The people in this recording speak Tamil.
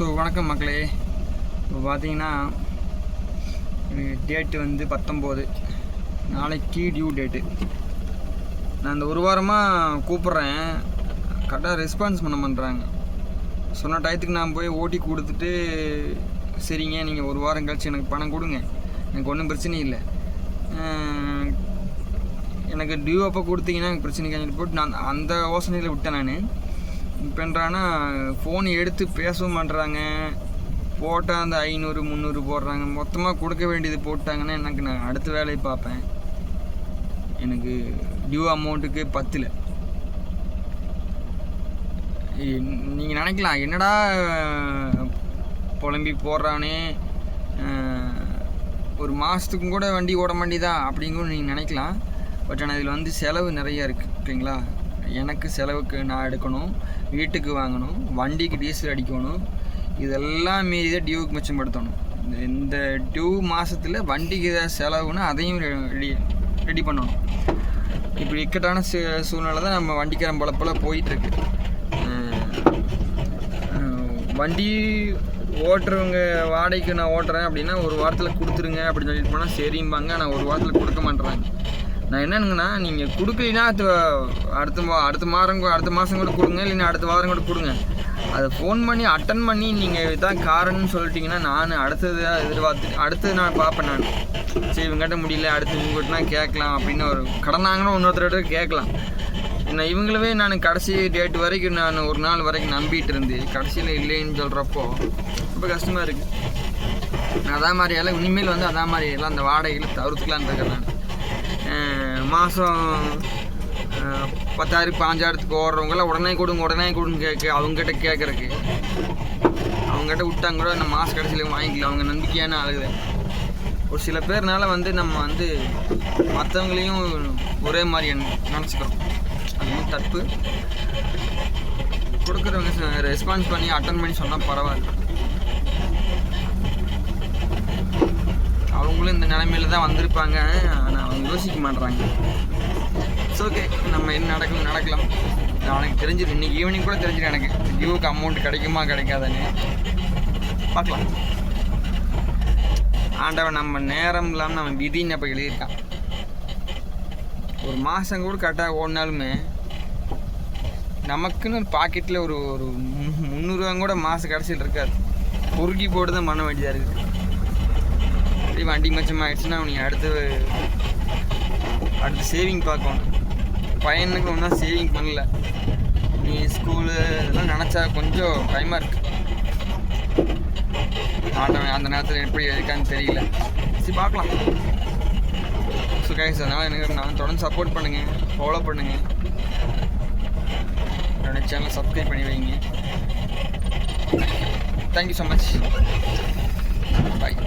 ஸோ வணக்கம் மக்களே. இப்போ பார்த்தீங்கன்னா டேட்டு வந்து பத்தொம்போது. நாளைக்கு டியூ டேட்டு நான் இந்த ஒரு வாரமாக கூப்பிட்றேன். கரெக்டாக ரெஸ்பான்ஸ் பண்ண பண்ணுறாங்க சொன்ன டயத்துக்கு நான் போய் ஓட்டி கொடுத்துட்டு சரிங்க நீங்கள் ஒரு வாரம் கழிச்சு எனக்கு பணம் கொடுங்க. எனக்கு ஒன்றும் பிரச்சனை இல்லை. எனக்கு டியூ அப்போ கொடுத்தீங்கன்னா எனக்கு பிரச்சனை கிடையாது போட்டு நான் அந்த யோசனையில் விட்டேன் நான். பண்ணுறான்னா ஃபோன் எடுத்து பேசவும் பண்ணுறாங்க போட்டால் அந்த ஐநூறு முந்நூறு போடுறாங்க. மொத்தமாக கொடுக்க வேண்டியது போட்டாங்கன்னா எனக்கு நான் அடுத்த வேலையை பார்ப்பேன். எனக்கு டியூ அமௌண்ட்டுக்கு பத்தில். நீங்கள் நினைக்கலாம் என்னடா புலம்பி போடுறானே? ஒரு மாதத்துக்கும் கூட வண்டி ஓட மாட்டேதா அப்படிங்கும் நீங்கள் நினைக்கலாம். பட் ஆனால் இதில் வந்து செலவு நிறையா இருக்குது ஓகேங்களா? எனக்கு செலவுக்கு நான் எடுக்கணும் வீட்டுக்கு வாங்கணும் வண்டிக்கு டீசல் அடிக்கணும் இதெல்லாம் மீறி தான் டியூவுக்கு மிச்சப்படுத்தணும். இந்த- டியூ மாதத்தில் வண்டிக்கு ஏதாவது செலவுன்னு அதையும் ரெடி ரெடி பண்ணணும். இப்படி இக்கட்டான சூ சூழ்நிலை தான் நம்ம வண்டிக்காரன் போல போயிட்டுருக்கு. வண்டி ஓட்டுறவங்க வாடகைக்கு நான் ஓட்டுறேன் அப்படின்னா ஒரு வாரத்தில் கொடுத்துருங்க அப்படின்னு சொல்லிட்டு போனால் சரிம்பாங்க. ஆனால் ஒரு வாரத்தில் கொடுக்க மாட்டேறாங்க நான் என்னனுங்கண்ணா நீங்கள் கொடுக்கலினா அடுத்த அடுத்த மா அடுத்த மாதம் கூட- அடுத்த மாதம் கூட கொடுங்க இல்லைன்னா அடுத்த வாரம் கூட கொடுங்க. அதை ஃபோன் பண்ணி அட்டன் பண்ணி நீங்கள் இதான் காரணம்னு சொல்லிட்டீங்கன்னா நான் அடுத்தது எதிர்பார்த்து அடுத்தது நான் பார்ப்பேன் நான். சரி இவங்ககிட்ட முடியல அடுத்து இவங்ககிட்டனா கேட்கலாம் அப்படின்னு ஒரு கடனாங்கன்னா இன்னொருத்தர்கிட்ட கேட்கலாம். நான் இவங்களவே நான் கடைசி டேட் வரைக்கும் நான் ஒரு நாள் வரைக்கும் நம்பிட்டு இருந்து கடைசியில் இல்லைன்னு சொல்கிறப்போ ரொம்ப கஷ்டமாக இருக்குது நான் அதான் மாதிரி எல்லாம் இனிமேல் வந்து அதான் மாதிரி எல்லாம் அந்த வாடகையில் தவிர்த்துக்கலான்னு இருக்கிறேன் நான். மாதம் பத்தாயிரம் பாஞ்சாயிரத்துக்கு ஓடுறவங்களாம் உடனே கொடுங்க உடனே கொடுங்க கேட்க அவங்ககிட்ட கேட்குறக்கு. அவங்ககிட்ட விட்டாங்க கூட நம்ம மாதம் கடைசியில் வாங்கிக்கலாம். அவங்க நம்பிக்கையான ஆளுங்க. ஒரு சில பேர்னால வந்து நம்ம வந்து மற்றவங்களையும் ஒரே மாதிரி நினச்சிக்கிறோம். அது வந்து தப்பு. கொடுக்குறவங்க ரெஸ்பான்ஸ் பண்ணி அட்டன் பண்ணி சொன்னால் பரவாயில்ல அவங்களும் இந்த நிலைமையில தான் வந்திருப்பாங்க. ஆனால் அவங்க யோசிக்க மாட்றாங்க. இட்ஸ் ஓகே நம்ம என்ன நடக்கும் நடக்கலாம். அவனுக்கு தெரிஞ்சிடும் இன்னைக்கு ஈவினிங் கூட தெரிஞ்சிடும் எனக்கு. டியூவுக்கு அமௌண்ட் கிடைக்குமா கிடைக்காதுன்னு. பார்க்கலாம். ஆண்டவன் நம்ம நேரம் இல்லாமல் நம்ம விதின்னு அப்போ எழுதியிருக்கான்? ஒரு மாதம் கூட கரெக்டாக ஓடினாலுமே நமக்குன்னு ஒரு பாக்கெட்டில் ஒரு ஒரு மு- முந்நூறுவா கூட மாதம் கடைசியில் இருக்காது. பொறுக்கி போட்டு தான் பண்ண வேண்டியதாக இருக்குது. மாதிரி வண்டி மச்சம் ஆகிடுச்சுன்னா நீ அடுத்து அடுத்து சேவிங் பார்க்கணும். பையனுக்கு ஒன்றும் சேவிங் பண்ணல. நீ ஸ்கூலு இதெல்லாம் நினச்சா கொஞ்சம் பயமாக இருக்கு. ஆண்டவன் அந்த நேரத்தில் எப்படி இருக்கான்னு தெரியல. சரி பார்க்கலாம். ஸோ கைஸ் அதனால் எனக்கு நான் தொடர்ந்து சப்போர்ட் பண்ணுங்கள் ஃபாலோ பண்ணுங்கள் என்னோடய சேனலை சப்ஸ்கிரைப் பண்ணி வைங்க. Thank you so much bye